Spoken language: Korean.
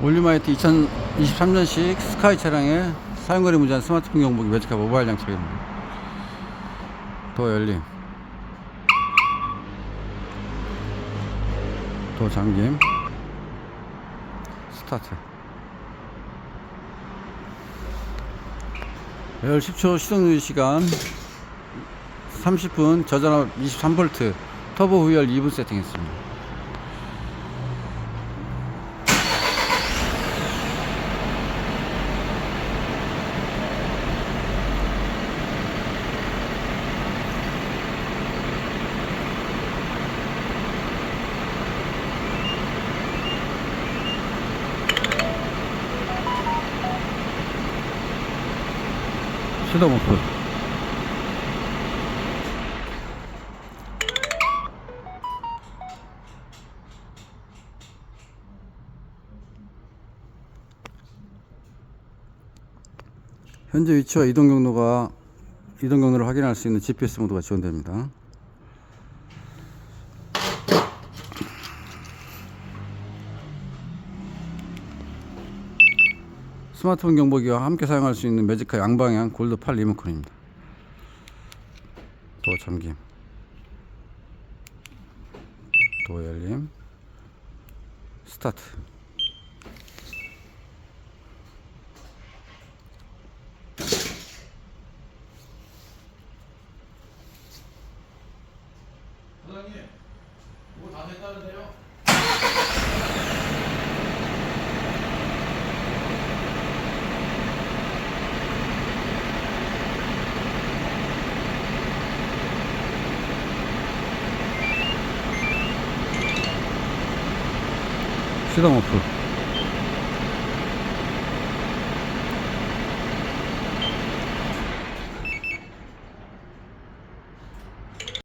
올리마이트 2023년식 스카이 차량의 사용거리 무제한 스마트폰 경보기 매직카 모바일 장착입니다. 도 열림. 도 잠김. 스타트. 열 10초 시동 유지 시간 30분 저전압 23V 터보 후열 2분 세팅했습니다. 오프. 현재 위치와 이동 경로가 이동 경로를 확인할 수 있는 GPS 모드가 지원됩니다. 스마트폰 경보기와 함께 사용할 수 있는 매직카 양방향 골드 8 리모컨입니다. 도 잠김. 도 열림. 스타트. 사장님, 이거 다 됐다는데요? 시동 오프.